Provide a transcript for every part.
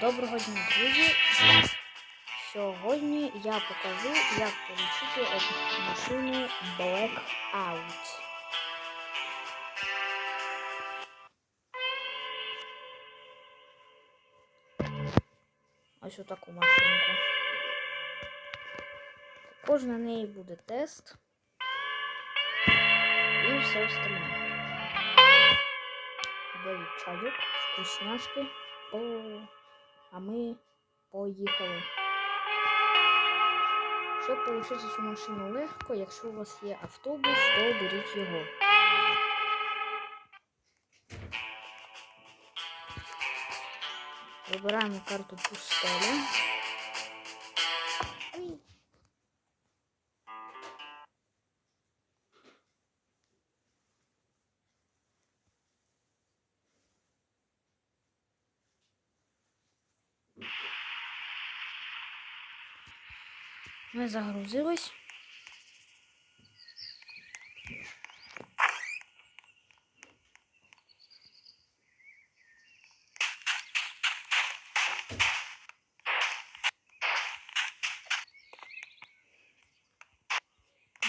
Доброго дня, друзі! Сьогодні я покажу, як отримати машину Blackout. Ось отаку машинку. Також на неї буде тест і все остальне. Беріть чайок, вкусняшки. О, а ми поїхали. Щоб отримати цю машину легко, якщо у вас є автобус, то беріть його. Вибираємо карту пустеля. Ми загрузились.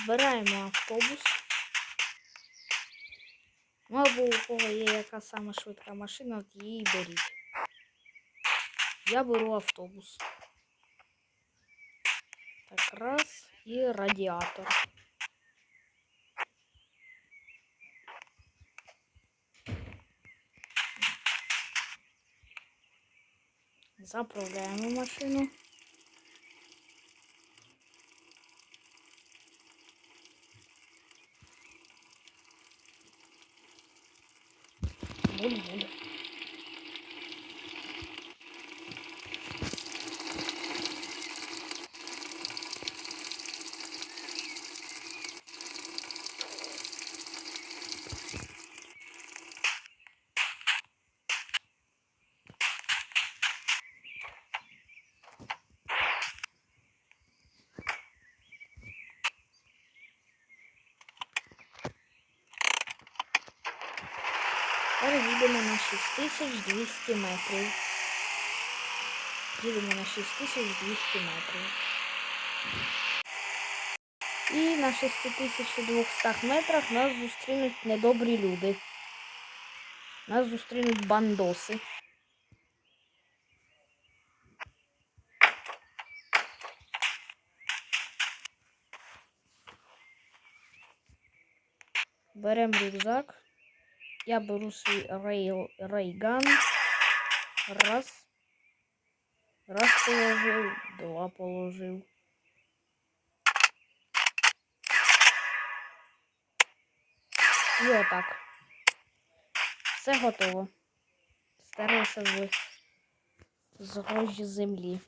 Збираємо автобус. Ну або у кого є яка сама швидка машина, от її беріть. Я беру автобус. Раз і радіатор. Заправляємо машину. Буль-буль. Тепер їдемо на 6200 метрів. Їдемо на 6200 метрів. І на 6200 метрах нас зустрінуть недобрі люди. Нас зустрінуть бандоси. Беремо рюкзак. Я беру свій рейл, рейган. Раз. Раз положив, два положив. І отак. Все готово. Стерлося з, з грожі землі.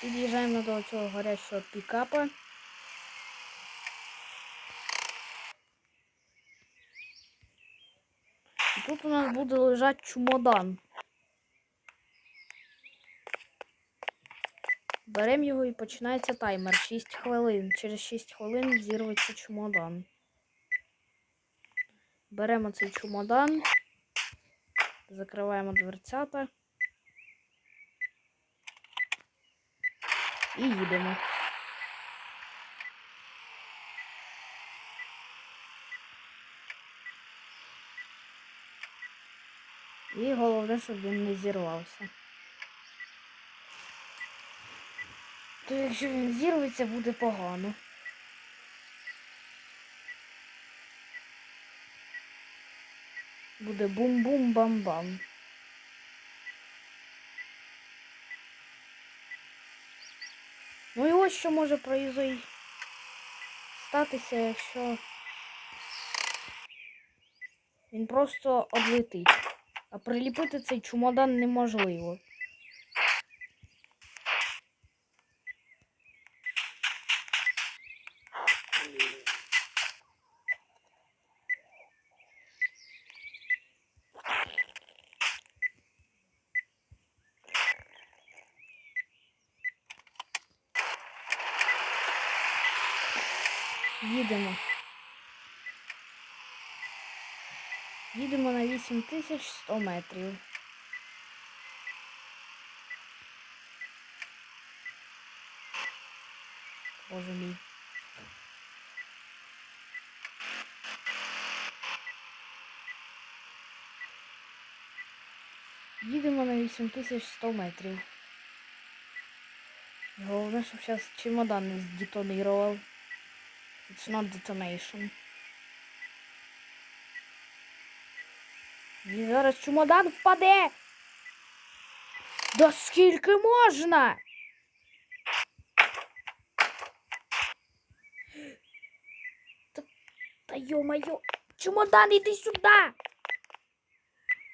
Під'їжджаємо до цього горячого пікапа. І тут у нас буде лежати чемодан. Беремо його і починається таймер 6 хвилин. Через 6 хвилин зірветься чемодан. Беремо цей чемодан, закриваємо дверцята. І їдемо. І головне, щоб він не зірвався. То якщо він зірветься, буде погано. Буде бум-бум-бам-бам. Ну і ось що може произойти статися, якщо він просто облетить. А приліпити цей чумодан неможливо. Їдемо. Їдемо на 8100 метрів. Боже мій. Їдемо на 8100 метрів. Головне, щоб зараз чемодан не здетонував. It's not detonation. І зараз чемодан впаде. Да скільки можна? Та, та йо-моє, чемодан, іди сюди.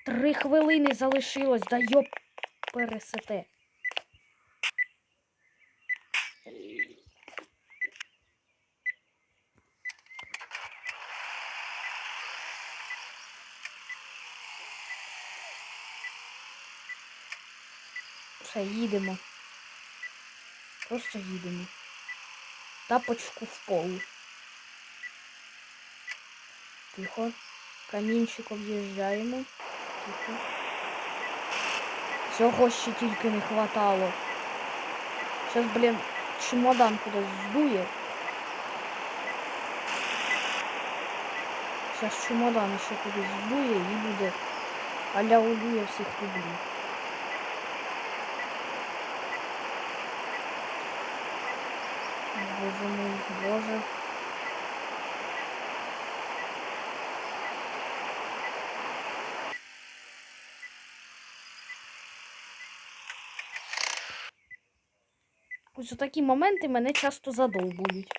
Три хвилини залишилось, да йоп пересете. Все, їдемо. Просто їдемо. Тапочку в пол. Тихо. Камінчик об'їжджаємо. Тихо. Цього ще тільки не хватало. Зараз, блін, чемодан кудись здує. Зараз чемодан ще кудись здує і буде. Аля улює всіх люблю. Боже мой, боже. Ось такі моменти мене часто задовбують.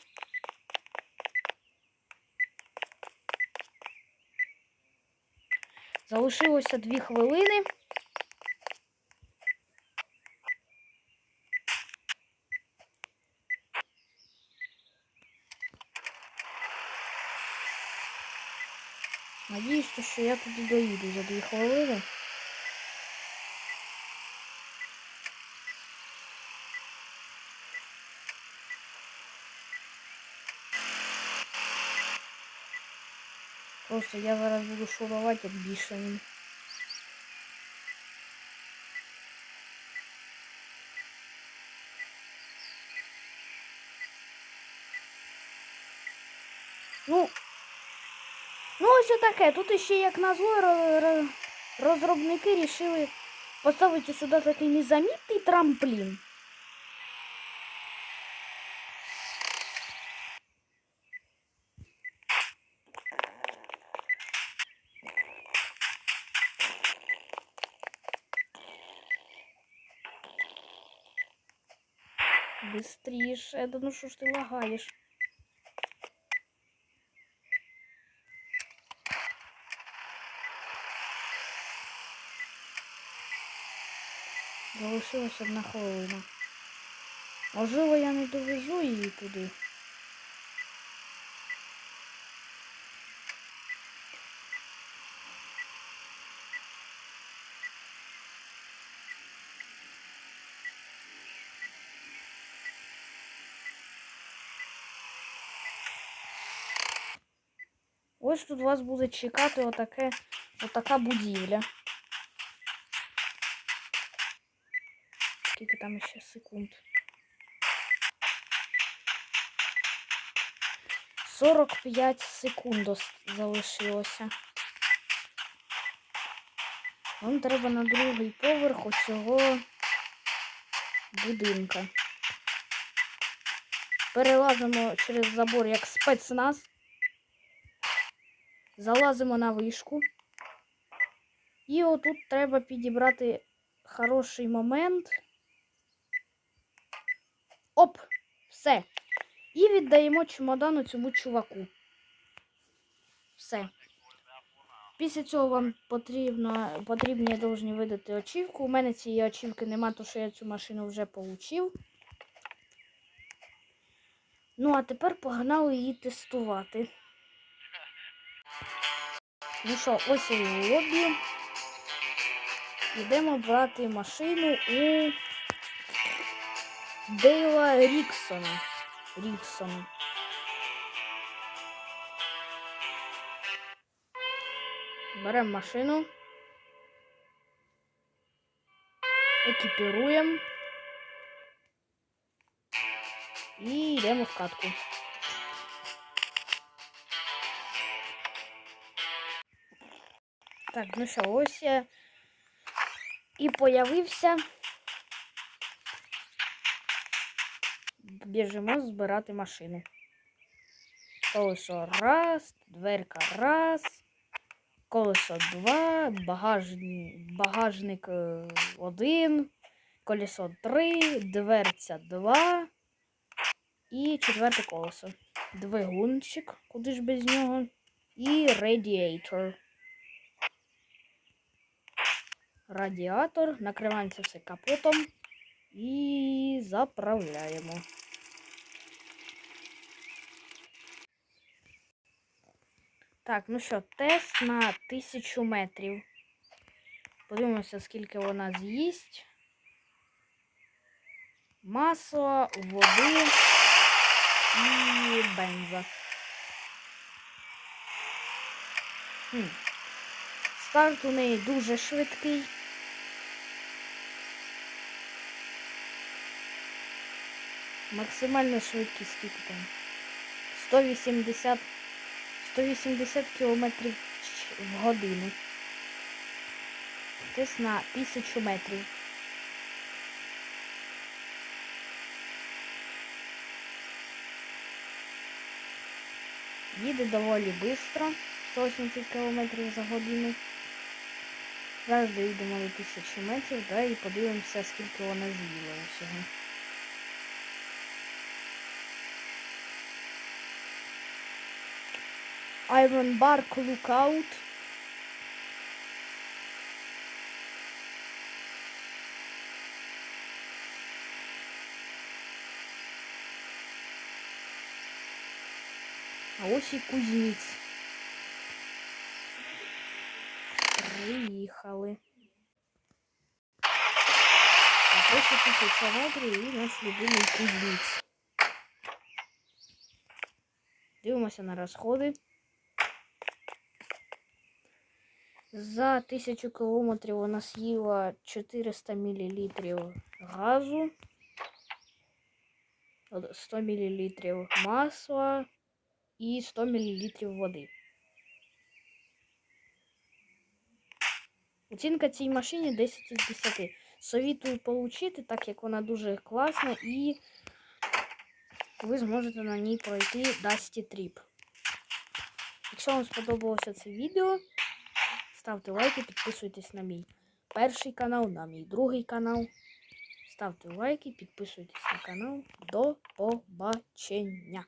Залишилося дві хвилини. Надіюсь, що я туди доїду за дві хвилини. Просто я зараз буду шурувати як бішений. Ну таке. Тут ще як назло ро- ро- розробники рішили поставити сюди такий незамітний трамплін. Быстріше, да ну що ж ти лагаєш? Залишилась одна хвилина. Можливо, я не довезу її туди. Ось тут вас буде чекати отаке, отака будівля. Скільки там ще секунд? 45 секунд залишилося. Вам треба на другий поверх оцього будинка. Перелазимо через забор як спецназ. Залазимо на вишку. І отут треба підібрати хороший момент. Оп! Все. І віддаємо чемодану цьому чуваку. Все. Після цього вам потрібно, потрібні повинні видати очівку. У мене цієї очівки нема, тому що я цю машину вже получив. Ну, а тепер погнали її тестувати. Ну що, ось і лобі. Йдемо брати машину у Дейла Ріксона. Ріксона. Беремо машину. Екіпіруємо. І йдемо в катку. Так, ну що, ось я і появився. Біжимо збирати машини. Колесо раз, дверка раз, колесо два, багажні, багажник е, один, колесо три, дверця два і четверте колесо. Двигунчик, куди ж без нього, і радіатор. Радіатор, накриваємо це все капотом і заправляємо. Так, ну що, тест на тисячу метрів. Подивимося, скільки вона з'їсть. Масла, води і бенза. Хм. Старт у неї дуже швидкий. Максимальна швидкість скільки там? 180 180 км в годину. Тест на 1000 метрів. Їде доволі швидко, 180 км за годину. Зараз доїдемо до 1000 метрів, да, і подивимося, скільки вона з'їла усього. Iron Bark Lookout. А ось і кузніць. Приїхали. А ось і тисяча метрів і наш любимий кузніць. Дивимося на розходи. За 1000 кілометрів вона з'їла 400 мл газу, 100 мл масла і 100 мл води. Оцінка цій машині 10 із 10. Совітую получити, так як вона дуже класна і ви зможете на ній пройти Dusty Trip. Якщо вам сподобалося це відео, ставте лайки, підписуйтесь на мій перший канал, на мій другий канал. Ставте лайки, підписуйтесь на канал. До побачення!